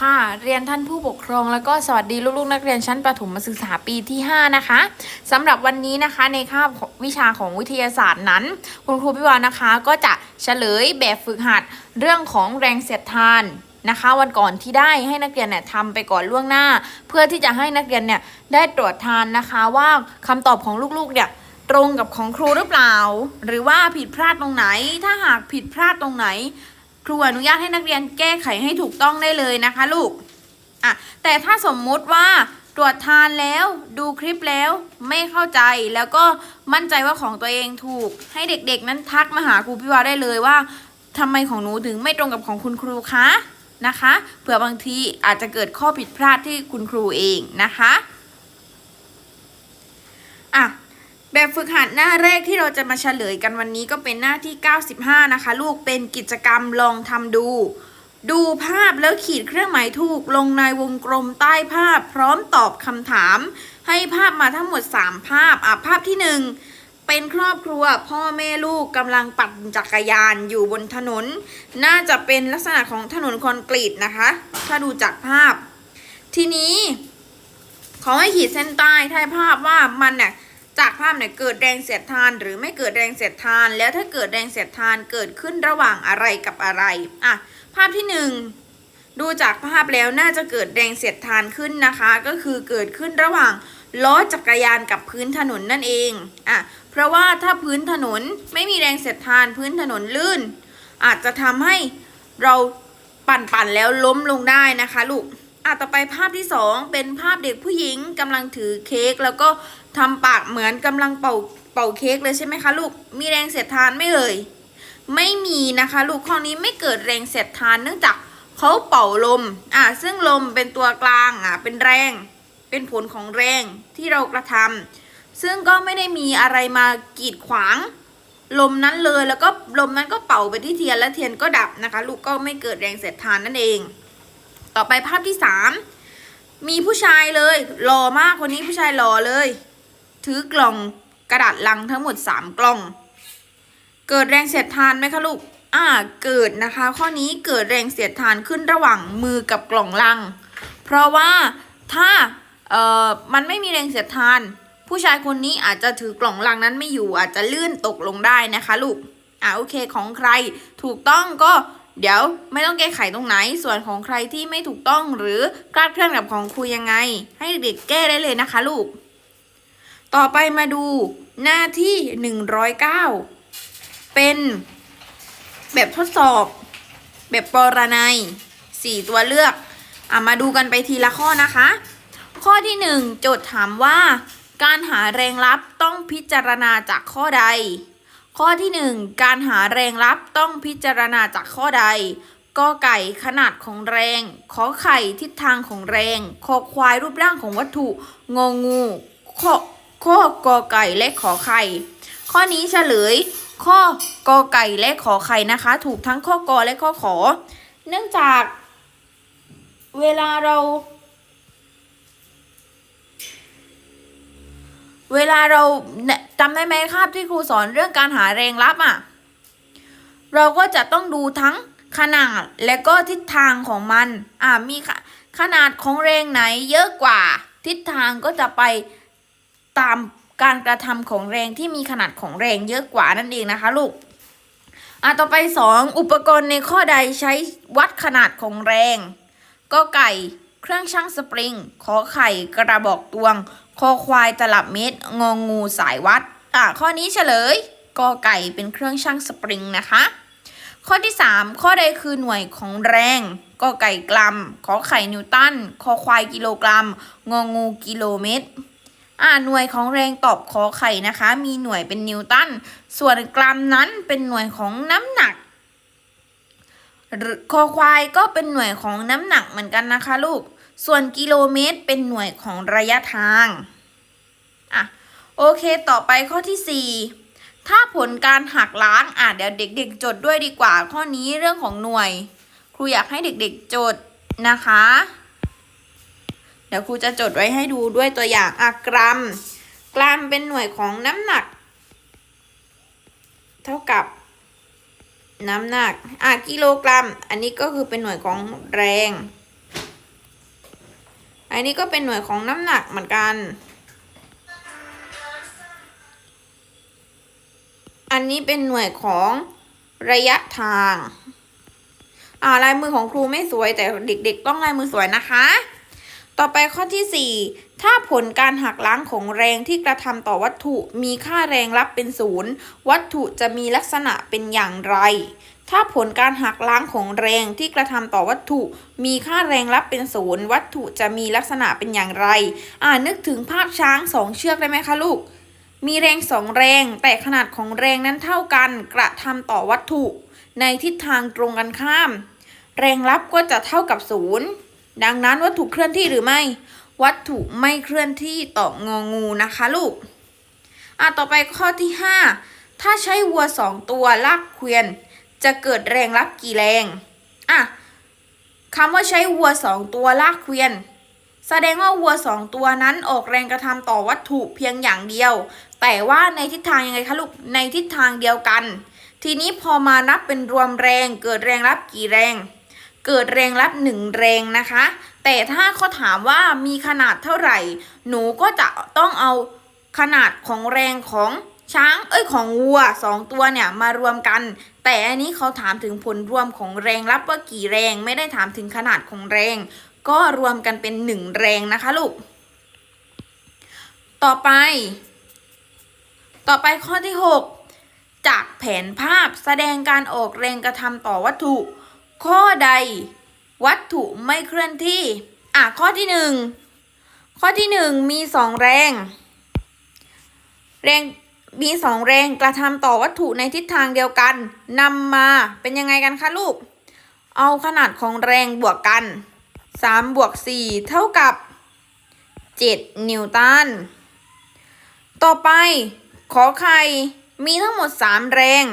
ค่ะ เรียนท่านผู้ปกครอง แล้วก็สวัสดีลูกๆ นักเรียนชั้นประถมศึกษาปีที่ 5 นะคะสำหรับวันนี้นะคะในคาบของวิชาของวิทยาศาสตร์นั้น คุณครูพิวานะคะก็จะเฉลยแบบฝึกหัดเรื่องของแรงเสียดทานนะคะ วันก่อนที่ได้ให้นักเรียนเนี่ยทำไปก่อนล่วงหน้า เพื่อที่จะให้นักเรียนเนี่ยได้ตรวจทานนะคะว่าคำตอบของลูกๆเนี่ยตรงกับของครูหรือเปล่า หรือว่าผิดพลาดตรงไหน ถ้าหากผิดพลาดตรงไหน ครูอนุญาตให้นักเรียนแก้ไขให้ถูกต้องได้เลยนะคะลูกอะแต่ถ้าสมมุติว่าตรวจทานแล้วดูคลิปแล้วไม่เข้าใจแล้วก็มั่นใจว่าของตัวเองถูก ให้เด็กๆ นั้นทักมาหาครูพิวาได้เลยว่าทำไมของหนูถึงไม่ตรงกับของคุณครูคะนะคะเผื่อบางทีอาจจะเกิดข้อผิดพลาดที่คุณครูเองนะคะ แบบฝึกหัดหน้าแรกที่เราจะมาเฉลยกันวันนี้ก็เป็นหน้าที่ 95 นะคะ ลูกเป็นกิจกรรมลองทำดู ดูภาพแล้วขีดเครื่องหมายถูกลงในวงกลมใต้ภาพ พร้อมตอบคำถาม ให้ภาพมาทั้งหมด 3 ภาพอะภาพที่ 1 เป็นครอบครัวพ่อแม่ลูกกำลังปั่นจักรยานอยู่บนถนน น่าจะเป็นลักษณะของถนนคอนกรีตนะคะ ถ้าดูจากภาพ ทีนี้ ขอให้ขีดเส้นใต้ท้ายภาพว่ามันเนี่ย จากภาพเนี่ยเกิดแรงเสียดทาน หรือไม่เกิดแรงเสียดทาน แล้วถ้าเกิดแรงเสียดทานเกิดขึ้นระหว่างอะไรกับอะไรอะภาพที่หนึ่งดูจากภาพแล้วน่าจะเกิดแรงเสียดทานขึ้นนะคะ ก็คือเกิดขึ้นระหว่างล้อจักรยานกับพื้นถนนนั่นเองอะเพราะว่าถ้าพื้นถนนไม่มีแรงเสียดทานพื้นถนนลื่น อาจจะทำให้เราปั่นๆแล้วล้มลงได้นะคะลูก อะต่อไปภาพที่สองเป็นภาพเด็กผู้หญิงกำลังถือเค้กแล้วก็ทำปากเหมือนกำลังเป่าเป่าเค้กเลยใช่ไหมคะลูกมีแรงเสียดทานไม่เลย ไม่มีนะคะลูกข้อนี้ไม่เกิดแรงเสียดทานเนื่องจากเขาเป่าลมอะซึ่งลมเป็นตัวกลางอะเป็นแรง เป็นผลของแรงที่เรากระทำซึ่งก็ไม่ได้มีอะไรมากีดขวางลมนั้นเลยแล้วก็ลมนั้นก็เป่าไปที่เทียนและเทียนก็ดับนะคะ ลูกก็ไม่เกิดแรงเสียดทานนั่นเอง ต่อไปภาพที่สามมีผู้ชายเลยหล่อมากคนนี้ผู้ชายหล่อเลย ถือกล่องกระดาษลังทั้งหมดสามกล่อง เกิดแรงเสียดทานไหมคะลูกอ่าเกิดนะคะ ข้อนี้เกิดแรงเสียดทานขึ้นระหว่างมือกับกล่องลัง เพราะว่าถ้าเอ่อมันไม่มีแรงเสียดทาน ผู้ชายคนนี้อาจจะถือกล่องลังนั้นไม่อยู่อาจจะลื่นตกลงได้นะคะลูกอ่าโอเคของใครถูกต้องก็ เดี๋ยวไม่ต้องแก้ไขตรงไหน ส่วนของใครที่ไม่ถูกต้องหรือคลาดเคลื่อนกับของครูยังไง ให้เด็กแก้ได้เลยนะคะลูก ต่อไปมาดูหน้าที่ 109 เป็นแบบทดสอบ แบบปรนัยสี่ตัวเลือกอะมาดูกันไปทีละข้อนะคะ ข้อที่ 1 โจทย์ถามว่า การหาแรงลับต้องพิจารณาจากข้อใด ข้อที่ 1 การหาแรงลับต้องพิจารณาจากข้อใดกอไก่ขนาดของแรง ขอไข่ทิศทางของแรงคอควายรูปร่างของวัตถุ งองูข้อข้อกอไก่และขอไข่ ข้อนี้เฉลย ข้อกอไก่และขอไข่นะคะ ถูกทั้งข้อกอและข้อขอ เนื่องจาก เวลาเรา เวลาเราจำได้ไหมครับที่ครูสอนเรื่องการหาแรงลับอะ เราก็จะต้องดูทั้งขนาดและก็ทิศทางของมัน อ่ามีขนาดของแรงไหนเยอะกว่า ทิศทางก็จะไปตามการกระทำของแรงที่มีขนาดของแรงเยอะกว่านั่นเองนะคะลูก อะต่อไปสองอุปกรณ์ในข้อใดใช้วัดขนาดของแรง ก็ไก่ เครื่องชั่งสปริง ขอไข่กระบอกตวง คอควายตลับเม็ด งองูสายวัด อะ ข้อนี้เฉลยกอไก่เป็นเครื่องชั่งสปริงนะคะ ข้อที่ 3 ข้อใดคือหน่วยของแรงกอไก่กรัม ขอไข่นิวตัน คอควายกิโลกรัม งองูกิโลเมตร อ่า หน่วยของแรงตอบขอไข่นะคะ มีหน่วยเป็นนิวตัน ส่วนกรัมนั้นเป็นหน่วยของน้ำหนักคอควายก็เป็นหน่วยของน้ำหนักเหมือนกันนะคะลูก ส่วนกิโลเมตรเป็นหน่วยของระยะทาง โอเคต่อไปข้อที่ 4 ถ้าผลการหักล้างอะเดี๋ยวเด็ก ๆ จดด้วยดีกว่า ข้อนี้เรื่องของหน่วย ครูอยากให้เด็ก ๆ จดนะคะ เดี๋ยวครูจะจดไว้ให้ดูด้วยตัวอย่างอะกรัม กรัมเป็นหน่วยของน้ำหนัก เท่ากับน้ำหนัก อะกิโลกรัม อันนี้ก็คือเป็นหน่วยของแรง อันนี้ก็เป็นหน่วยของน้ำหนักเหมือนกัน อันนี้เป็นหน่วยของระยะทางอ่าลายมือของครูไม่สวยแต่เด็กๆ ต้องลายมือสวยนะคะ ต่อไปข้อที่ 4 ถ้าผลการหักล้างของแรงที่กระทำต่อวัตถุมีค่าแรงรับเป็นศูนย์วัตถุจะมีลักษณะเป็นอย่างไร ถ้าผลการหักล้างของแรงที่กระทำต่อวัตถุ มีค่าแรงรับเป็นศูนย์วัตถุจะมีลักษณะเป็นอย่างไร อ่านึกถึงภาพช้างสองเชือกได้ไหมคะลูก มีแรงสองแรง แต่ขนาดของแรงนั้นเท่ากัน กระทำต่อวัตถุ ในทิศทางตรงกันข้าม แรงรับก็จะเท่ากับศูนย์ดังนั้นวัตถุเคลื่อนที่หรือไม่ วัตถุไม่เคลื่อนที่ต่ององูนะคะลูกอะต่อไปข้อที่ 5 ถ้าใช้วัวสองตัวลากเกวียน จะเกิดแรงรับกี่แรงอะคำว่าใช้วัวสองตัวลากเกวียน แสดงว่าวัวสองตัวนั้นออกแรงกระทำต่อวัตถุเพียงอย่างเดียว แต่ว่าในทิศทางยังไงคะลูก ในทิศทางเดียวกัน ทีนี้พอมานับเป็นรวมแรง เกิดแรงรับกี่แรง เกิดแรงรับหนึ่งแรงนะคะ แต่ถ้าเขาถามว่ามีขนาดเท่าไหร่ หนูก็จะต้องเอาขนาดของแรงของช้างเอ้ยของวัวสองตัวเนี่ยมารวมกัน แต่อันนี้เขาถามถึงผลรวมของแรงรับว่ากี่แรงไม่ได้ถามถึงขนาดของแรง ก็รวมกันเป็นหนึ่งแรงนะคะลูก ต่อไป ต่อไปข้อที่ 6 จากแผนภาพแสดงการออกแรงกระทำต่อวัตถุ ข้อใด วัตถุไม่เคลื่อนที่ อะข้อที่หนึ่งข้อที่หนึ่งมีสองแรง แรงมีสองแรงกระทำต่อวัตถุในทิศทางเดียวกันนำมาเป็นยังไงกันคะลูก เอาขนาดของแรงบวกกันสามบวกสี่เท่ากับเจ็ดนิวตัน ต่อไป ขอไข่มีทั้งหมด 3 แรง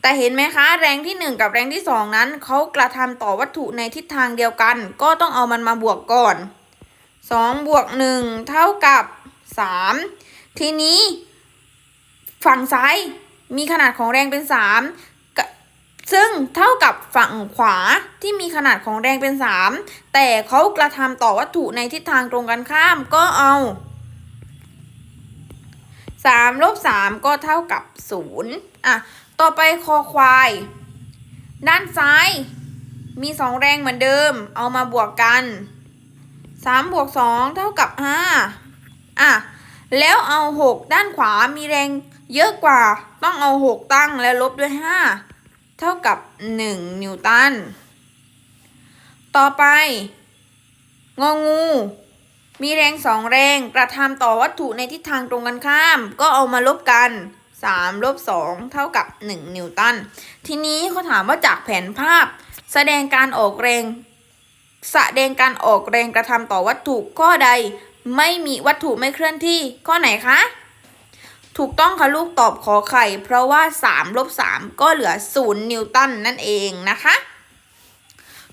แต่เห็นไหมคะ แรงที่ 1 กับแรงที่ 2 นั้น เขากระทำต่อวัตถุในทิศทางเดียวกัน ก็ต้องเอามันมาบวกก่อน 2 บวก 1 เท่ากับ 3 ทีนี้ ฝั่งซ้ายมีขนาดของแรงเป็น 3 ซึ่งเท่ากับฝั่งขวาที่มีขนาดของแรงเป็น 3 แต่เขากระทำต่อวัตถุในทิศทางตรงกันข้ามก็เอา 3ลบ3ก็เท่ากับ 0 อะ ต่อไปคอควาย ด้านซ้ายมี 2 แรงเหมือนเดิม เอามาบวกกัน 3 บวก 2 เท่ากับ 5 อะ แล้วเอา 6 ด้านขวามีแรงเยอะกว่า ต้องเอา 6 ตั้งแล้วลบด้วย 5 เท่ากับ 1 นิวตัน ต่อไป งองู มีแรงสองแรงกระทำต่อวัตถุในทิศทางตรงกันข้าม ก็เอามาลบกัน3ลบ2เท่ากับ 1 นิวตัน ทีนี้เขาถามว่าจากแผนภาพ แสดงการออกแรง แสดงการออกแรงกระทำต่อวัตถุข้อใด ไม่มีวัตถุไม่เคลื่อนที่ ข้อไหนคะ ถูกต้องค่ะลูกตอบขอไข่ เพราะว่า3ลบ3ก็เหลือ 0 นิวตันนั่นเองนะคะ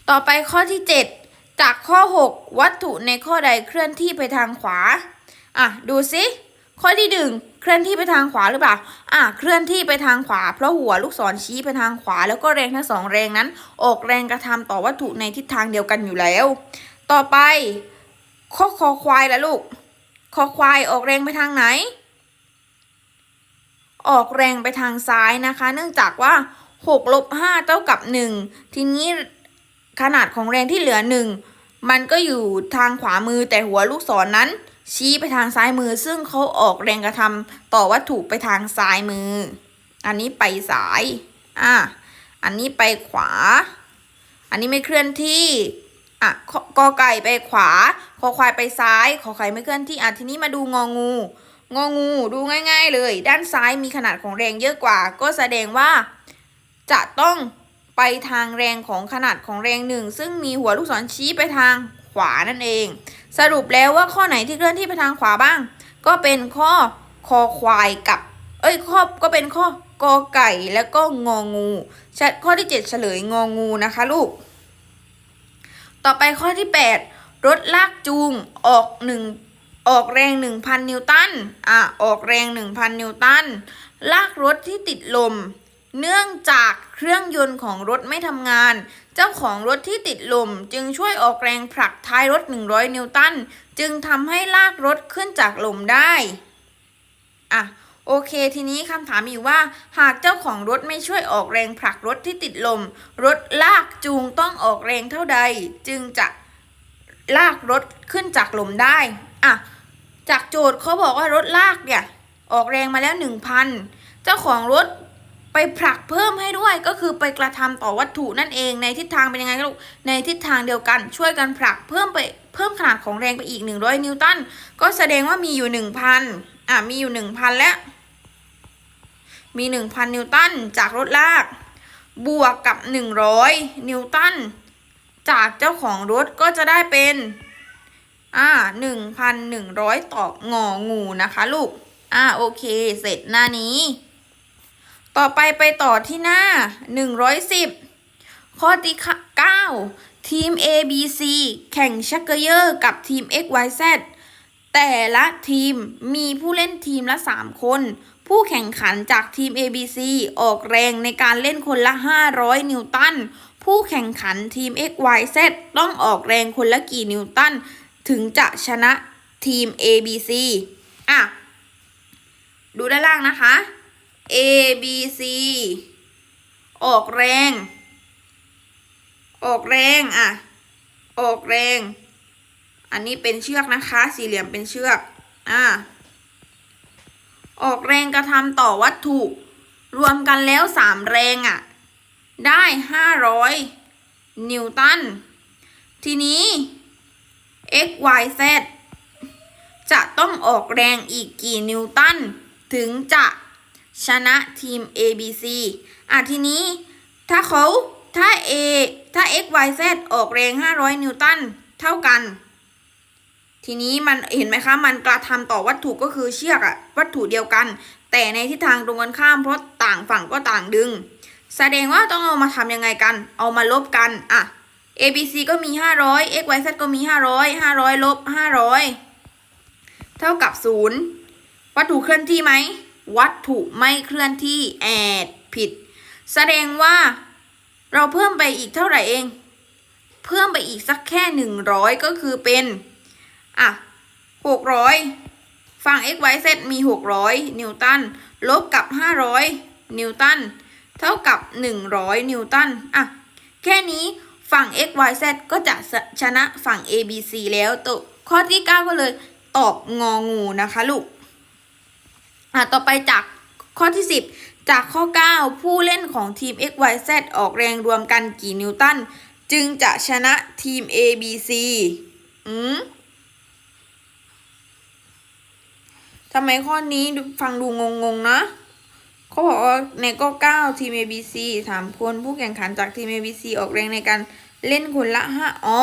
ต่อไปข้อที่ 7 จากข้อ 6 วัตถุในข้อใดเคลื่อนที่ไปทางขวา อะ ดูสิ ข้อที่ 1 เคลื่อนที่ไปทางขวาหรือเปล่า อะ เคลื่อนที่ไปทางขวา เพราะหัวลูกศรชี้ไปทางขวา แล้วก็แรงทั้งสองแรงนั้น ออกแรงกระทำต่อวัตถุในทิศทางเดียวกันอยู่แล้ว ต่อไป ข้อคอควายละลูก คอควายออกแรงไปทางไหน ออกแรงไปทางซ้ายนะคะ เนื่องจากว่า6ลบ5เท่ากับ 1 ทีนี้ ขนาดของแรงที่เหลือ1มันก็อยู่ทางขวามือแต่หัวลูกศรนนั้น ชี้ไปทางซ้ายมือ ซึ่งเขาออกแรงกระทำต่อวัตถุไปทางซ้ายมือ อันนี้ไปซ้าย อะ อันนี้ไปขวา อันนี้ไม่เคลื่อนที่ อะกอไก่ไปขวา คอควายไปซ้ายขอไข่ไม่เคลื่อนที่ อะทีนี้มาดูงองู งองูดูง่าย ๆ เลย ด้านซ้ายมีขนาดของแรงเยอะกว่า ก็แสดงว่าจะต้อง ไปทางแรงของขนาดของแรงหนึ่งซึ่งมีหัวลูกศรชี้ไปทางขวานั่นเอง สรุปแล้วว่าข้อไหนที่เคลื่อนที่ไปทางขวาบ้าง ก็เป็นข้อคอควายกับ เอ้ยข้อก็เป็นข้อกอไก่แล้วก็งองูข้อที่ 7 เฉลยงองูนะคะลูก ต่อไปข้อที่ 8 รถลากจูงออกหนึ่งออกแรง 1,000 นิวตันอะออกแรง 1,000 นิวตันลากรถที่ติดลม เนื่องจาก เครื่องยนต์ของรถไม่ทำงาน เจ้าของรถที่ติดลมจึงช่วยออกแรงผลักท้ายรถ 100 นิวตัน จึงทำให้ลากรถขึ้นจากลมได้ อะ โอเค ทีนี้คำถามอยู่ว่า หากเจ้าของรถไม่ช่วยออกแรงผลักรถที่ติดลม รถลากจูงต้องออกแรงเท่าใด จึงจะลากรถขึ้นจากลมได้ อะ จากโจทย์เขาบอกว่ารถลากเนี่ย ออกแรงมาแล้ว 1,000 เจ้าของรถ ไปผลักเพิ่มให้ด้วยก็คือไปกระทำต่อวัตถุนั่นเองในทิศทางเป็นยังไงลูกในทิศทางเดียวกันช่วยกันผลักเพิ่มไปเพิ่มขนาดของแรงไปอีก 100 นิวตันก็แสดงว่ามีอยู่ 1,000อะมีอยู่ 1,000 แล้ว มี 1,000 นิวตันจากรถลาก บวกกับ 100 นิวตันจากเจ้าของรถก็จะได้เป็นอ่า1,100 ต่ององูนะคะลูกอ่าโอเค เสร็จหน้านี้ ต่อไปไปต่อที่หน้า 110 ข้อที่ 9 ทีม A B C แข่งชักเกยอร์กับทีม X Y Z แต่ละทีมมีผู้เล่นทีมละ 3 คน ผู้แข่งขันจากทีม ABC ออกแรงในการเล่นคนละ 500 นิวตัน ผู้แข่งขันทีม XYZ ต้องออกแรงคนละกี่นิวตัน ถึงจะชนะทีม ABC อะ ดูด้านล่างนะคะ ABC ออกแรง ออกแรงอะ ออกแรง อันนี้เป็นเชือกนะคะ สี่เหลี่ยมเป็นเชือก อ่าออกแรงกระทำต่อวัตถุ รวมกันแล้วสามแรงอะ ได้ห้าร้อยนิวตัน ทีนี้ x y z จะต้องออกแรงอีกกี่นิวตัน ถึงจะ ชนะทีม A B C อะทีนี้ถ้าเขาถ้า A ถ้า x y z ออกแรง 500 นิวตันเท่ากัน ทีนี้มันเห็นไหมคะ มันกระทำต่อวัตถุก็คือเชือกอะวัตถุเดียวกัน แต่ในทิศทางตรงกันข้ามเพราะต่างฝั่งก็ต่างดึง แสดงว่าต้องเอามาทำยังไงกัน เอามาลบกันอะ A B C ก็มี 500 x y z ก็มี 500 500ลบ500 เท่ากับ 0 วัตถุเคลื่อนที่ไหม วัตถุไม่เคลื่อนที่แอดผิด แสดงว่าเราเพิ่มไปอีกเท่าไหร่เอง เพิ่มไปอีกสักแค่ 100 ก็คือเป็น อะหกร้อยฝั่ง x y z มีหกร้อยนิวตัน ลบกับห้าร้อยนิวตัน เท่ากับหนึ่งร้อยนิวตัน อะ แค่นี้ฝั่ง x y z ก็จะชนะฝั่ง a b c แล้วตัวข้อที่ 9 ก็เลยตอบงองูนะคะลูก อะต่อไปจากข้อที่ 10 จากข้อ 9 ผู้เล่นของทีม x y z ออกแรงรวมกันกี่นิวตัน จึงจะชนะทีม a b c อืมทำไมข้อนี้ฟังดูงงๆนะเขาบอกว่าในก็เก้าทีม ABC สามคนผู้แข่งขันจากทีม ABC ออกแรงในการเล่นคนละห้าอ๋อ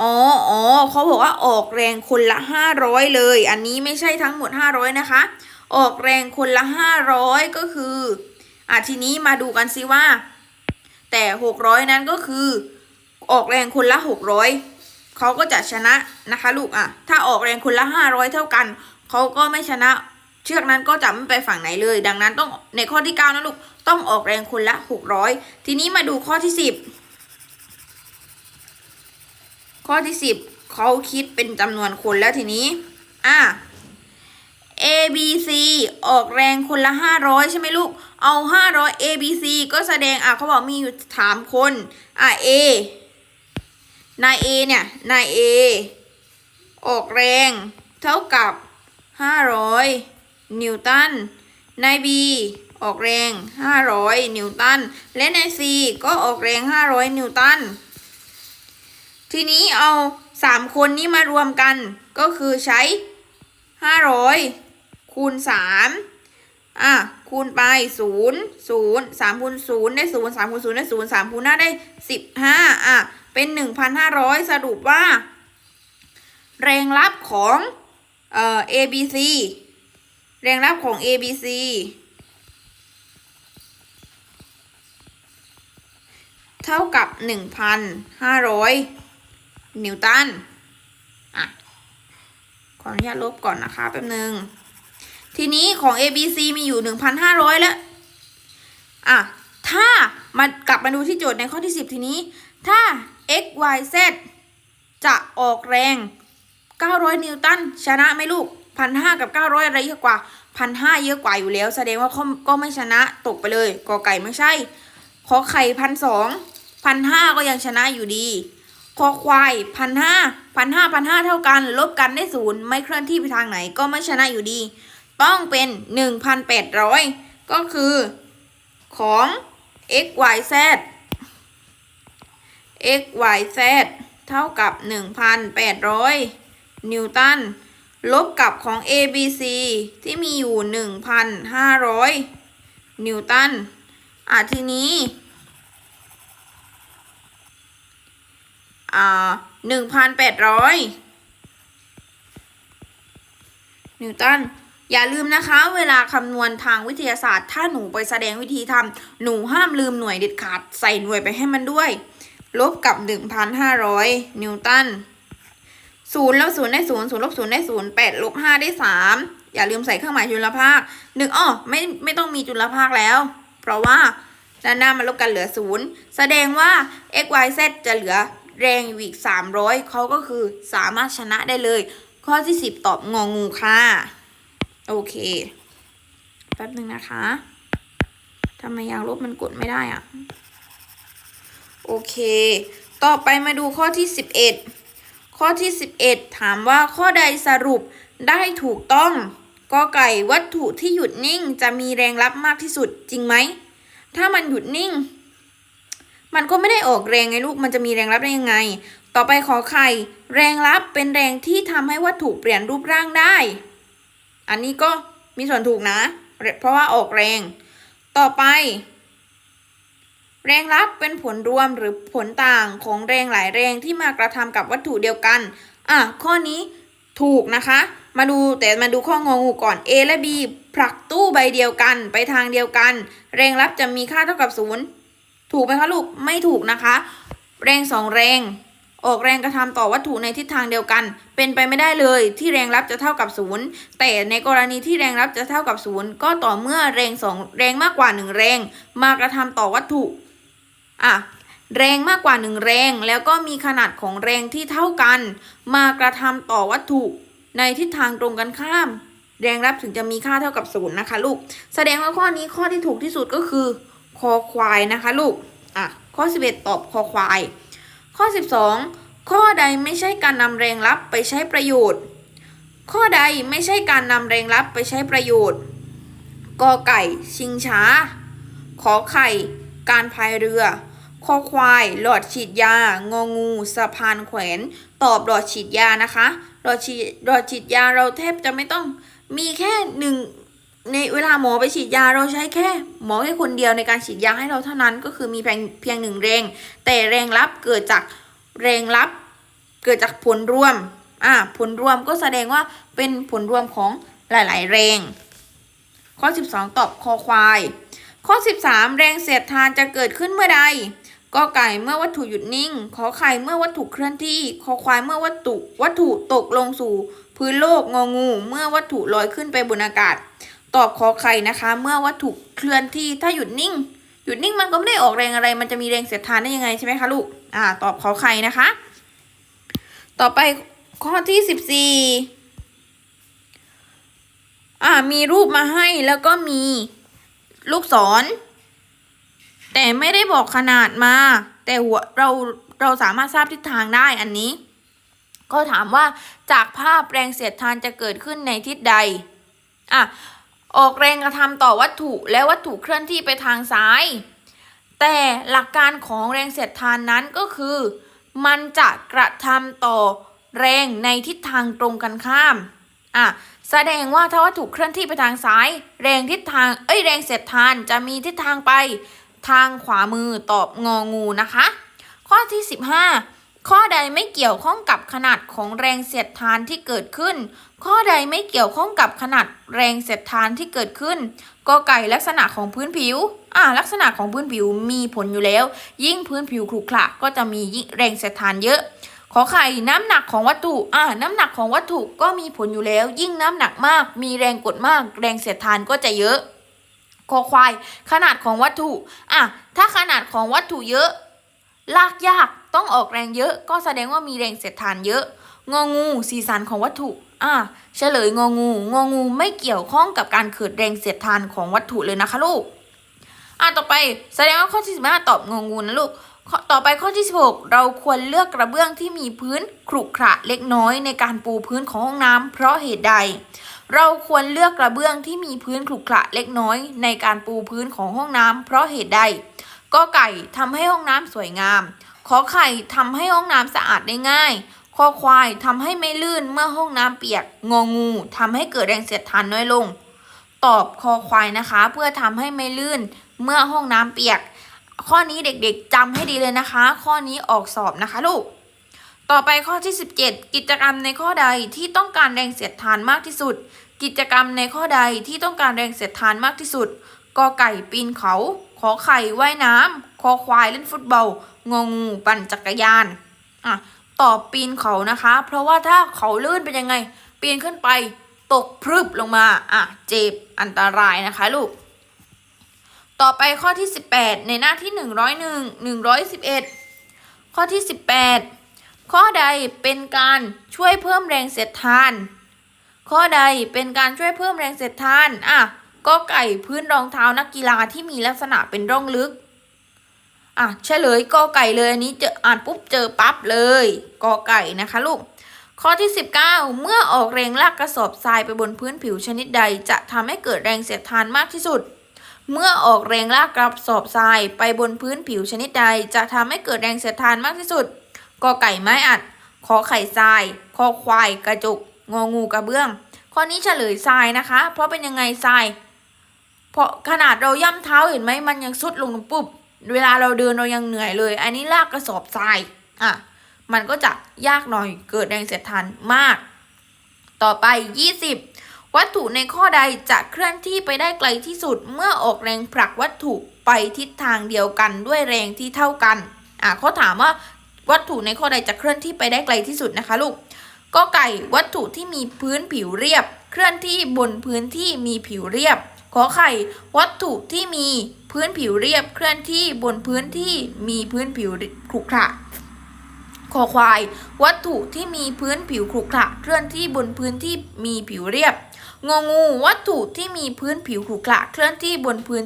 อ๋ออ๋อเขาบอกว่าออกแรงคนละห้าร้อยเลย อันนี้ไม่ใช่ทั้งหมดห้าร้อยนะคะ ออกแรงคนละห้าร้อยก็คืออะทีนี้มาดูกันซิว่า แต่หกร้อยนั้นก็คือ ออกแรงคนละหกร้อยเขาก็จะชนะนะคะลูกอะ ถ้าออกแรงคนละห้าร้อยเท่ากันเขาก็ไม่ชนะ เชือกนั้นก็จะไม่ไปฝั่งไหนเลย ดังนั้นต้องในข้อที่เก้านะลูกต้องออกแรงคนละหกร้อยทีนี้มาดูข้อที่สิบ ข้อที่สิบเขาคิดเป็นจำนวนคนแล้วทีนี้อะ A B C ออกแรงคนละห้าร้อยใช่ไหมลูก เอาห้าร้อย A B C ก็แสดงอะเขาบอกมีอยู่สามคนอะ A นาย A เนี่ยนาย A ออกแรงเท่ากับ500นิวตันนาย B ออกแรง500นิวตัน และนาย C ก็ออกแรง500นิวตัน ทีนี้เอา3คนนี้มารวมกันก็คือใช้500คูณ3อะคูณไป0 0 3คูณ0ได้0 3คูณ0ได้0 3คูณหน้าได้15อะเป็น1,500สรุปว่า แรงรับของเอ่อ ABC แรงรับของ ABC เท่ากับ1,500นิ นิวตันอะขออนุญาตลบก่อนนะคะแป๊บนึง ทีนี้ของ ABC มีอยู่1,500แล้ว อะ ถ้ามากลับมาดูที่โจทย์ในข้อที่10ทีนี้ ถ้า x y z จะออกแรง 900 นิวตัน ชนะไหมลูกพันห้ากับ 900 อะไรเยอะกว่าพันห้าเยอะกว่าอยู่แล้ว แสดงว่าก็ก็ไม่ชนะตกไปเลยกอไก่ไม่ใช่ขอไข่พันสองพันห้าก็ยังชนะอยู่ดี คอควายพันห้าพันห้าพันห้าเท่ากัน ลบกันได้ศูนย์ไม่เคลื่อนที่ไปทางไหนก็ไม่ชนะอยู่ดี ต้องเป็นหนึ่งพันแปดร้อยก็คือของ x y z x y z เท่ากับ 1,800 นิวตัน ลบกับของ a b c ที่มีอยู่ 1,500 นิวตันอะทีนี้ อ่า1,800นิวตันอย่าลืมนะคะ เวลาคำนวณทางวิทยาศาสตร์ ถ้าหนูไปแสดงวิธีทำหนูห้ามลืมหน่วยเด็ดขาดใส่หน่วยไปให้มันด้วย ลบกับ 1,500 นิวตันศูนย์ลบศูนย์ได้ศูนย์ศูนย์ลบศูนย์ได้ศูนย์แปดลบห้าได้สามอย่าลืมใส่เครื่องหมายจุลภาคหนึ่งอ้อไม่ไม่ต้องมีจุลภาคแล้ว เพราะว่าด้านหน้ามันลบกันเหลือศูนย์แสดงว่า x y z จะเหลือ แรงอยู่อีก 300เขาก็คือสามารถชนะได้เลย ข้อที่ 10 ตอบงองูค่ะ โอเค แป๊บหนึ่งนะคะทำไมยางลบมันกดไม่ได้อะโอเค ต่อไปมาดูข้อที่ 11 ข้อที่ 11 ถามว่าข้อใดสรุปได้ถูกต้องกอไก่วัตถุที่หยุดนิ่งจะมีแรงรับมากที่สุดจริงไหม ถ้ามันหยุดนิ่ง มันก็ไม่ได้ออกแรงไงลูก มันจะมีแรงรับได้ยังไง ต่อไปขอไข่ แรงรับเป็นแรงที่ทำให้วัตถุเปลี่ยนรูปร่างได้ อันนี้ก็มีส่วนถูกนะ เพราะว่าออกแรง ต่อไป แรงรับเป็นผลรวมหรือผลต่างของแรงหลายแรงที่มากระทำกับวัตถุเดียวกัน อะ ข้อนี้ถูกนะคะ มาดูแต่มาดูข้ององูก่อน A และ B ผลักตู้ใบเดียวกันไปทางเดียวกัน แรงรับจะมีค่าเท่ากับศูนย์ ถูกไหมคะลูกไม่ถูกนะคะ แรงสองแรง ออกแรงกระทำต่อวัตถุในทิศทางเดียวกัน เป็นไปไม่ได้เลยที่แรงรับจะเท่ากับศูนย์แต่ในกรณีที่แรงรับจะเท่ากับศูนย์ก็ต่อเมื่อแรงสองแรงมากกว่าหนึ่งแรง มากระทำต่อวัตถุอะแรงมากกว่าหนึ่งแรง แล้วก็มีขนาดของแรงที่เท่ากัน มากระทำต่อวัตถุในทิศทางตรงกันข้าม แรงรับถึงจะมีค่าเท่ากับศูนย์นะคะลูก แสดงว่าข้อนี้ข้อที่ถูกที่สุดก็คือ คอควายนะคะลูก อะ ข้อ 11 ตอบคอควาย ข้อ 12 ข้อใดไม่ใช่การนำแรงรับไปใช้ประโยชน์ ข้อใดไม่ใช่การนำแรงรับไปใช้ประโยชน์ กอไก่ ชิงช้า ขอไข่ การพายเรือ คอควาย หลอดฉีดยา งองูสะพานแขวน ตอบหลอดฉีดยานะคะ หลอดฉีดหลอดฉีดยาเราแทบจะไม่ต้องมีแค่หนึ่ง ในเวลาหมอไปฉีดยาเราใช้แค่ หมอแค่คนเดียวในการฉีดยาให้เราเท่านั้นก็คือมีเพียงเพียงหนึ่งแรง แต่แรงรับเกิดจากแรงรับเกิดจากผลรวมอ่าผลรวมก็แสดงว่าเป็นผลรวมของหลาย ๆ แรง ข้อ 12 ตอบคอควาย ข้อ 13 แรงเสียดทานจะเกิดขึ้นเมื่อใดกอไก่เมื่อวัตถุหยุดนิ่ง ขอไข่เมื่อวัตถุเคลื่อนที่ คอควายเมื่อวัตถุวัตถุตกลงสู่ พื้นโลกงองู เมื่อวัตถุลอยขึ้นไปบนอากาศ ตอบขอไข่นะคะ เมื่อวัตถุเคลื่อนที่ถ้าหยุดนิ่ง หยุดนิ่งมันก็ไม่ได้ออกแรงอะไร มันจะมีแรงเสียดทานได้ยังไงใช่ไหมคะลูกอ่า ตอบขอไข่นะคะ ต่อไปข้อที่สิบสี่อ่ามีรูปมาให้แล้วก็มีลูกศร แต่ไม่ได้บอกขนาดมา แต่หัวเราเราสามารถทราบทิศทางได้อันนี้ ก็ถามว่าจากภาพแรงเสียดทานจะเกิดขึ้นในทิศใดอะ ออกแรงกระทำต่อวัตถุและวัตถุเคลื่อนที่ไปทางซ้าย แต่หลักการของแรงเสียดทานนั้นก็คือ มันจะกระทำต่อแรงในทิศทางตรงกันข้ามอะแสดงว่าถ้าวัตถุเคลื่อนที่ไปทางซ้าย แรงทิศทางเอ้ยแรงเสียดทานจะมีทิศทางไปทางขวามือตอบงองูนะคะ ข้อที่ 15 ข้อใดไม่เกี่ยวข้องกับขนาดของแรงเสียดทานที่เกิดขึ้น ข้อใดไม่เกี่ยวข้องกับขนาดแรงเสียดทานที่เกิดขึ้นกอไก่ลักษณะของพื้นผิว อ่า ลักษณะของพื้นผิวมีผลอยู่แล้ว ยิ่งพื้นผิวขรุขระก็จะมียิ่งแรงเสียดทานเยอะ ขอไข่น้ำหนักของวัตถุ อ่า น้ำหนักของวัตถุก็มีผลอยู่แล้ว ยิ่งน้ำหนักมาก มีแรงกดมาก แรงเสียดทานก็จะเยอะคอควาย ขนาดของวัตถุ อะ ถ้าขนาดของวัตถุเยอะ ลากยาก ต้องออกแรงเยอะ ก็แสดงว่ามีแรงเสียดทานเยอะ งองูสีสันของวัตถุอะเฉลยงองู งองูไม่เกี่ยวข้องกับการเกิดแรงเสียดทานของวัตถุเลยนะคะลูกอะต่อไปแสดงว่าข้อที่สิบห้าตอบงองูนะลูกต่อไปข้อที่สิบหกเราควรเลือกกระเบื้องที่มีพื้นขรุขระเล็กน้อยในการปูพื้นของห้องน้ำเพราะเหตุใด เราควรเลือกกระเบื้องที่มีพื้นขรุขระเล็กน้อย ในการปูพื้นของห้องน้ำเพราะเหตุใดก็ไก่ทำให้ห้องน้ำสวยงาม ขอไข่ทำให้ห้องน้ำสะอาดได้ง่าย คอควายทำให้ไม่ลื่นเมื่อห้องน้ำเปียก งองูทำให้เกิดแรงเสียดทานน้อยลง ตอบคอควายนะคะ เพื่อทำให้ไม่ลื่นเมื่อห้องน้ำเปียก ข้อนี้เด็กๆจำให้ดีเลยนะคะ ข้อนี้ออกสอบนะคะลูก ต่อไปข้อที่ 17 กิจกรรมในข้อใดที่ต้องการแรงเสียดทานมากที่สุด กิจกรรมในข้อใดที่ต้องการแรงเสียดทานมากที่สุดกอไก่ปีนเขา ขอไข่ว่ายน้ำคอควายเล่นฟุตบอลงองูปั่นจักรยานอะ ต่อปีนเขานะคะ เพราะว่าถ้าเขาลื่นเป็นยังไง ปีนขึ้นไปตกพรึบลงมาอะเจ็บอันตรายนะคะลูก ต่อไปข้อที่ 18 ในหน้าที่ 101 111 ข้อที่ 18 ข้อใดเป็นการช่วยเพิ่มแรงเสียดทาน ข้อใดเป็นการช่วยเพิ่มแรงเสียดทานอะก็ไก่พื้นรองเท้านักกีฬาที่มีลักษณะเป็นร่องลึก อะเฉลยกอไก่เลยอันนี้เจออ่านปุ๊บเจอปั๊บเลยกอไก่นะคะลูก ข้อที่ 19 เมื่อออกแรงลากกระสอบทรายไปบนพื้นผิวชนิดใด จะทำให้เกิดแรงเสียดทานมากที่สุด เมื่อออกแรงลากกระสอบทรายไปบนพื้นผิวชนิดใด จะทำให้เกิดแรงเสียดทานมากที่สุดกอไก่ไม้อัดขอไข่ทรายคอควายกระจุกงองูกระเบื้อง ข้อนี้เฉลยทรายนะคะ เพราะเป็นยังไงทราย เพราะขนาดเราย่ำเท้าเห็นไหมมันยังสุดลงปุ๊บ เวลาเราเดินเรายังเหนื่อยเลย อันนี้ลากกระสอบทรายอะมันก็จะยากหน่อยเกิดแรงเสียดทานมาก ต่อไป 20 วัตถุในข้อใดจะเคลื่อนที่ไปได้ไกลที่สุด เมื่อออกแรงผลักวัตถุไปทิศทางเดียวกันด้วยแรงที่เท่ากันอะเขาถามว่าวัตถุในข้อใดจะเคลื่อนที่ไปได้ไกลที่สุดนะคะลูกก็ไก่วัตถุที่มีพื้นผิวเรียบ เคลื่อนที่บนพื้นที่มีผิวเรียบ ขอไข่วัตถุที่มีพื้นผิวเรียบเคลื่อนที่บนพื้นที่มีพื้นผิวขรุขระคอควาย วัตถุที่มีพื้นผิวขรุขระเคลื่อนที่บนพื้นที่มีผิวเรียบงองูวัตถุที่มีพื้นผิวขรุขระเคลื่อนที่บนพื้น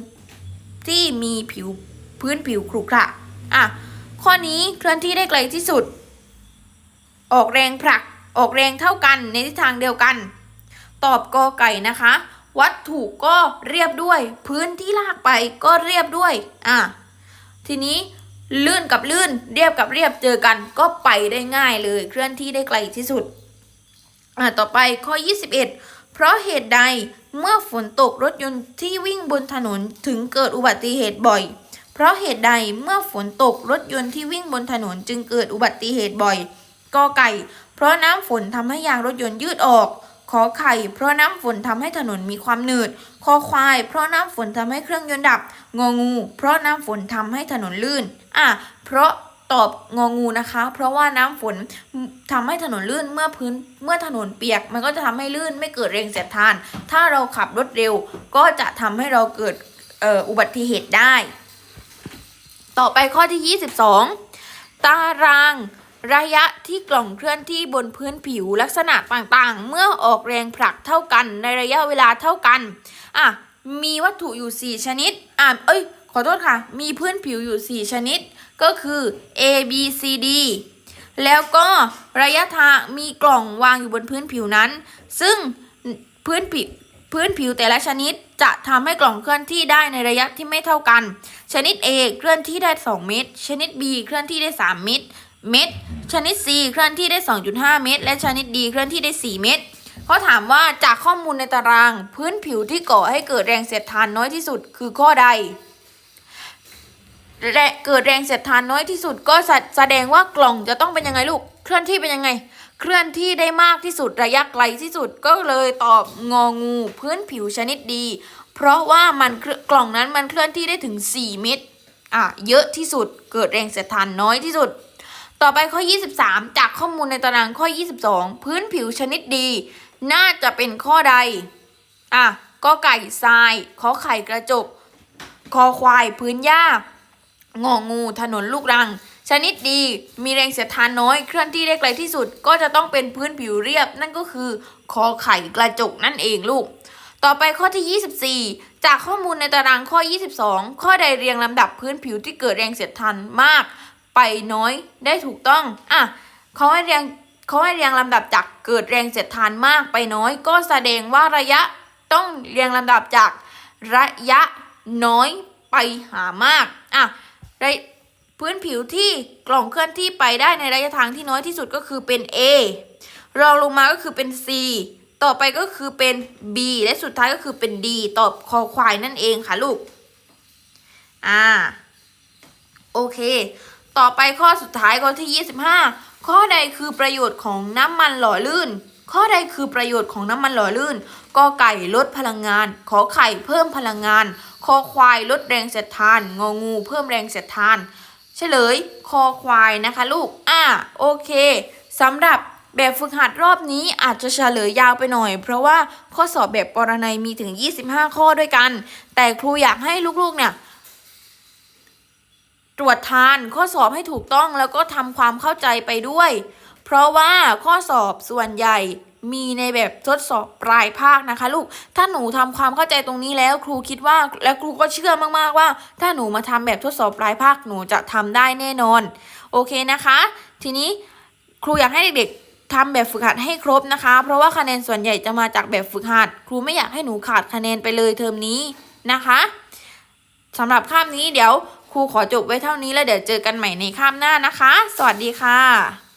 ที่มีผิวพื้นผิวขรุขระอะข้อนี้เคลื่อนที่ได้ไกลที่สุด ออกแรงผลักออกแรงเท่ากันในทิศทางเดียวกัน ตอบกอไก่นะคะ วัตถุก็เรียบด้วย พื้นที่ลากไปก็เรียบด้วย อะ ทีนี้ลื่นกับลื่น เรียบกับเรียบเจอกัน ก็ไปได้ง่ายเลย เคลื่อนที่ได้ไกลที่สุด อะ ต่อไปข้อ 21 เพราะเหตุใดเมื่อฝนตกรถยนต์ที่วิ่งบนถนนถึงเกิดอุบัติเหตุบ่อย เพราะเหตุใดเมื่อฝนตกรถยนต์ที่วิ่งบนถนนจึงเกิดอุบัติเหตุบ่อยกอไก่ เพราะน้ำฝนทำให้ยางรถยนต์ยืดออก ขอไข่ เพราะน้ำฝนทำให้ถนนมีความหนืด คอควาย เพราะน้ำฝนทำให้เครื่องยนต์ดับ งองู เพราะน้ำฝนทำให้ถนนลื่น อะ เพราะตอบงองูนะคะ เพราะว่าน้ำฝนทำให้ถนนลื่นเมื่อพื้นเมื่อถนนเปียก มันก็จะทำให้ลื่นไม่เกิดแรงเสียดทาน ถ้าเราขับรถเร็ว ก็จะทำให้เราเกิดอ่ออุบัติเหตุได้ ต่อไปข้อที่ 22 ตาราง ระยะที่กล่องเคลื่อนที่บนพื้นผิวลักษณะต่างๆ เมื่อออกแรงผลักเท่ากันในระยะเวลาเท่ากัน อะ มีวัตถุอยู่ 4 ชนิด อะ เอ้ย ขอโทษค่ะ มีพื้นผิวอยู่ 4 ชนิด ก็คือ A B C D แล้วก็ระยะทางมีกล่องวางอยู่บนพื้นผิวนั้น ซึ่งพื้นผิวพื้นผิวแต่ละชนิดจะทำให้กล่องเคลื่อนที่ได้ในระยะที่ไม่เท่ากัน ชนิด A เคลื่อนที่ได้ 2 เมตร ชนิด B เคลื่อนที่ได้ 3 เมตร เมตรชนิด C เคลื่อนที่ได้ 2.5 เมตร และชนิด D เคลื่อนที่ได้ 4 เมตรเขาถามว่าจากข้อมูลในตารางพื้นผิวที่ก่อให้เกิดแรงเสียดทานน้อยที่สุดคือข้อใด เกิดแรงเสียดทานน้อยที่สุดก็แสแสดงว่ากล่องจะต้องเป็นยังไงลูก เคลื่อนที่เป็นยังไง เคลื่อนที่ได้มากที่สุดระยะไกลที่สุดก็เลยตอบงองูพื้นผิวชนิดดี เพราะว่ามันเคลื่อนกล่องนั้นมันเคลื่อนที่ได้ถึง 4 เมตรอะเยอะที่สุด เกิดแรงเสียดทานน้อยที่สุด ต่อไปข้อ 23 จากข้อมูลในตารางข้อ 22 พื้นผิวชนิดดี น่าจะเป็นข้อใด อะก็ไก่ทรายขอไข่กระจก คอควายพื้นหญ้างองูถนนลูกรัง ชนิดดีมีแรงเสียดทานน้อยเคลื่อนที่ได้ไกลที่สุด ก็จะต้องเป็นพื้นผิวเรียบ นั่นก็คือ คอไข่กระจกนั่นเองลูก ต่อไปข้อที่ 24 จากข้อมูลในตารางข้อ 22 ข้อใดเรียงลำดับพื้นผิวที่เกิดแรงเสียดทานมาก ไปน้อยได้ถูกต้อง อะเขาให้เรียงเขาให้เรียงลำดับจากเกิดแรงเสียดทานมากไปน้อย ก็แสดงว่าระยะต้องเรียงลำดับจากระยะน้อยไปหามาก อะระพื้นผิวที่กล่องเคลื่อนที่ไปได้ในระยะทางที่น้อยที่สุดก็คือเป็น A รองลงมาก็คือเป็น C ต่อไปก็คือเป็น B และสุดท้ายก็คือเป็น D ตอบคอควายนั่นเองค่ะลูก อ่า โอเค ต่อไปข้อสุดท้ายข้อที่ 25 ข้อใดคือประโยชน์ของน้ำมันหล่อลื่น ข้อใดคือประโยชน์ของน้ำมันหล่อลื่นกอไก่ลดพลังงาน ขอไข่เพิ่มพลังงาน คอควายลดแรงเสียดทาน งองูเพิ่มแรงเสียดทาน เฉลย คอควายนะคะลูก อ่า โอเคสำหรับแบบฝึกหัดรอบนี้อาจจะเฉลยยาวไปหน่อย เพราะว่าข้อสอบแบบปรนัยมีถึง 25 ข้อด้วยกัน แต่ครูอยากให้ลูกๆเนี่ย ตรวจทานข้อสอบให้ถูกต้องแล้วก็ทำความเข้าใจไปด้วย เพราะว่าข้อสอบส่วนใหญ่มีในแบบทดสอบปลายภาคนะคะ ลูก ถ้าหนูทำความเข้าใจตรงนี้แล้วครูคิดว่าและครูก็เชื่อมากๆว่า ถ้าหนูมาทำแบบทดสอบปลายภาคหนูจะทำได้แน่นอน โอเคนะคะ ทีนี้ครูอยากให้เด็กๆทำแบบฝึกหัดให้ครบนะคะ เพราะว่าคะแนนส่วนใหญ่จะมาจากแบบฝึกหัด ครูไม่อยากให้หนูขาดคะแนนไปเลยเทอมนี้นะคะสำหรับคาบนี้เดี๋ยว ครูขอจบไว้เท่านี้แล้วเดี๋ยวเจอกันใหม่ในคาบหน้านะคะ สวัสดีค่ะ